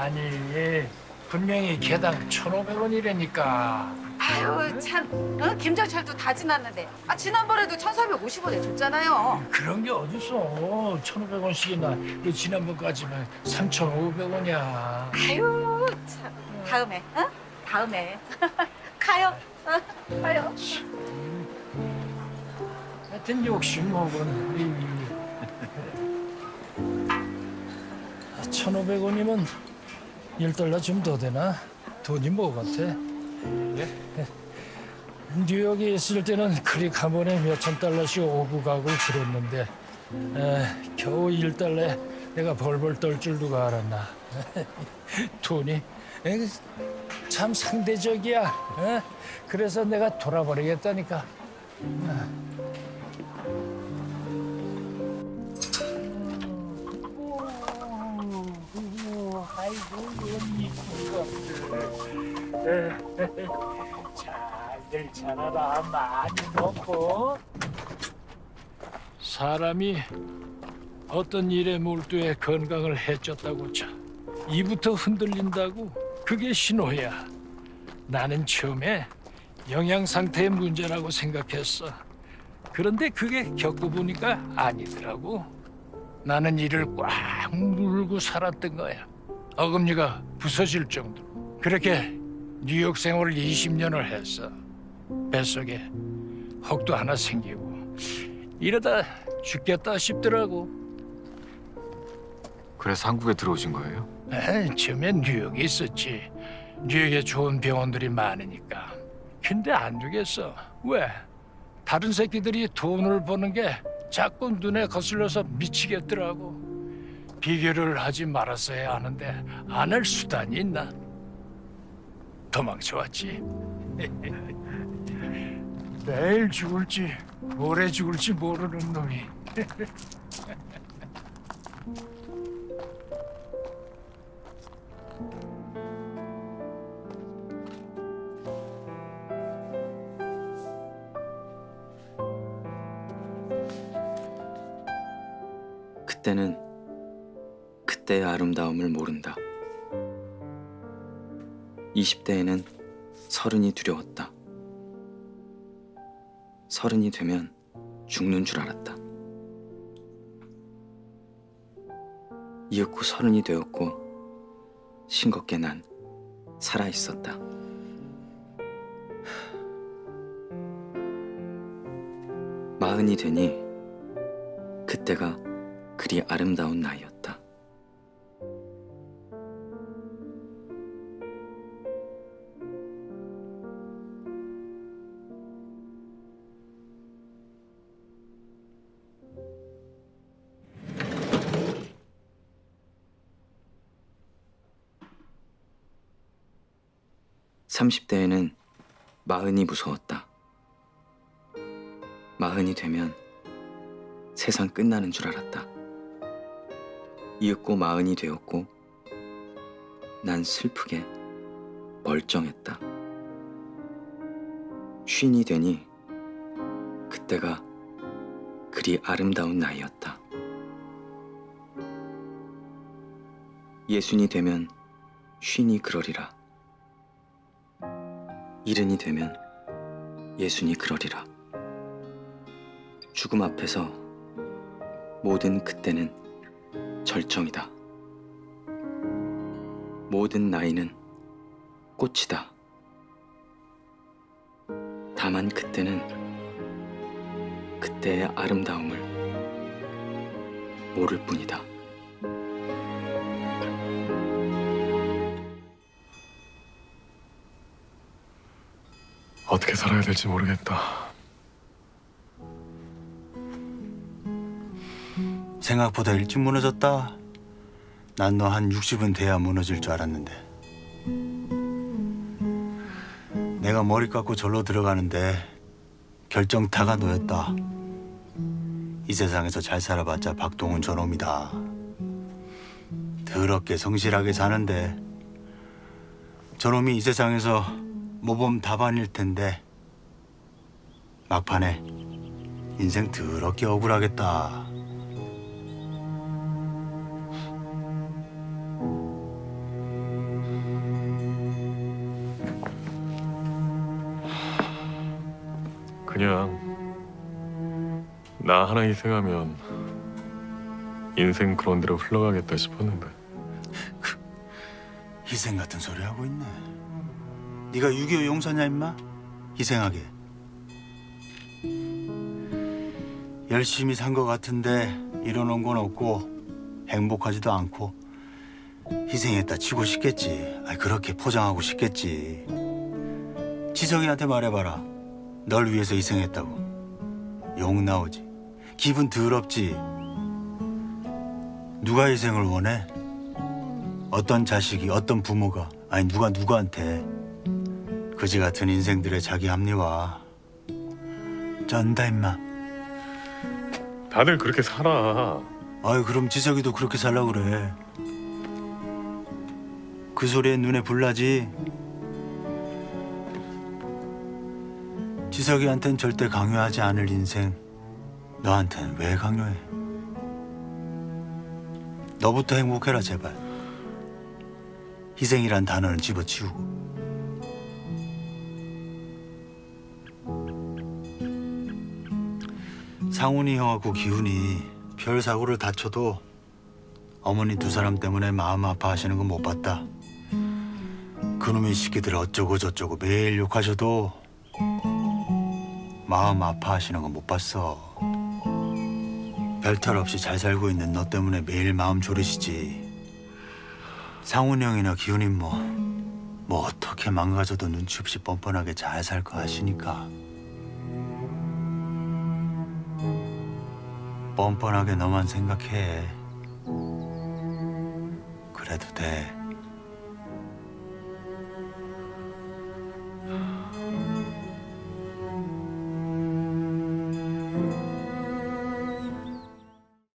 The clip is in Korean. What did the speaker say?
아니 분명히 개당 1,500원이라니까. 아유 참, 어? 김장철도 다 지났는데. 아 지난번에도 1,450원에 줬잖아요. 그런 게 어딨어. 1,500원씩이나. 그 지난번까지만 3,500원이야. 아유 참, 다음에, 어? 다음에. 가요, 어? 가요. 하여튼 욕심 먹은 1,500원이면 1달러 좀 더 되나? 돈이 뭐 같아? 뉴욕에 있을 때는 크릭 한 번에 몇천 달러씩 오고 가고 그랬는데 에, 겨우 1달러에 내가 벌벌 떨 줄 누가 알았나 돈이 에, 참 상대적이야 에? 그래서 내가 돌아버리겠다니까 잘들 자라라 많이 먹고. 사람이 어떤 일에 몰두해 건강을 해쳤다고 쳐. 이부터 흔들린다고 그게 신호야. 나는 처음에 영양 상태의 문제라고 생각했어. 그런데 그게 겪어보니까 아니더라고. 나는 이를 꽉 물고 살았던 거야. 어금니가 부서질 정도로. 그렇게 뉴욕 생활을 20년을 했어 뱃속에 혹도 하나 생기고 이러다 죽겠다 싶더라고. 그래서 한국에 들어오신 거예요? 에이, 처음엔 뉴욕에 있었지. 뉴욕에 좋은 병원들이 많으니까. 근데 안 되겠어. 왜? 다른 새끼들이 돈을 버는 게 자꾸 눈에 거슬려서 미치겠더라고. 비교를 하지 말았어야 하는데 안 할 수단이 있나 도망쳐왔지 내일 죽을지 모레 죽을지 모르는 놈이 그때는 그때의 아름다움을 모른다. 20대에는 서른이 두려웠다. 서른이 되면 죽는 줄 알았다. 이윽고 서른이 되었고 싱겁게 난 살아 있었다. 마흔이 되니 그때가 그리 아름다운 나이였다. 삼십 대에는 마흔이 무서웠다. 마흔이 되면 세상 끝나는 줄 알았다. 이윽고 마흔이 되었고 난 슬프게 멀쩡했다. 쉰이 되니 그때가 그리 아름다운 나이였다. 예순이 되면 쉰이 그러리라. 이른이 되면 예순이 그러리라. 죽음 앞에서 모든 그때는 절정이다. 모든 나이는 꽃이다. 다만 그때는 그때의 아름다움을 모를 뿐이다. 어떻게 살아야 될지 모르겠다. 생각보다 일찍 무너졌다. 난 너 한 60은 돼야 무너질 줄 알았는데. 내가 머리 깎고 절로 들어가는데 결정타가 너였다. 이 세상에서 잘 살아봤자 박동은 저놈이다. 더럽게 성실하게 사는데 저놈이 이 세상에서 모범 답안일 텐데 막판에 인생 더럽게 억울하겠다. 그냥 나 하나 희생하면 인생 그런 대로 흘러가겠다 싶었는데 그, 희생 같은 소리 하고 있네. 네가 6.25 용사냐 임마? 희생하게. 열심히 산거 같은데 이뤄놓은 건 없고 행복하지도 않고 희생했다 치고 싶겠지. 아 그렇게 포장하고 싶겠지. 지성이한테 말해봐라. 널 위해서 희생했다고. 욕 나오지. 기분 더럽지. 누가 희생을 원해? 어떤 자식이 어떤 부모가 아니 누가 누구한테 그지 같은 인생들의 자기 합리화. 쩐다 임마. 다들 그렇게 살아. 아유 그럼 지석이도 그렇게 살라 그래. 그 소리에 눈에 불나지? 지석이한텐 절대 강요하지 않을 인생. 너한텐 왜 강요해? 너부터 행복해라 제발. 희생이란 단어는 집어치우고 상훈이 형하고 기훈이 별 사고를 다쳐도 어머니 두 사람 때문에 마음 아파하시는 건 못 봤다. 그놈의 시끼들 어쩌고 저쩌고 매일 욕하셔도 마음 아파하시는 건 못 봤어. 별탈 없이 잘 살고 있는 너 때문에 매일 마음 졸이시지. 상훈이 형이나 기훈이 뭐, 뭐 어떻게 망가져도 눈치 없이 뻔뻔하게 잘 살 거 아시니까. 뻔뻔하게 너만 생각해. 그래도 돼.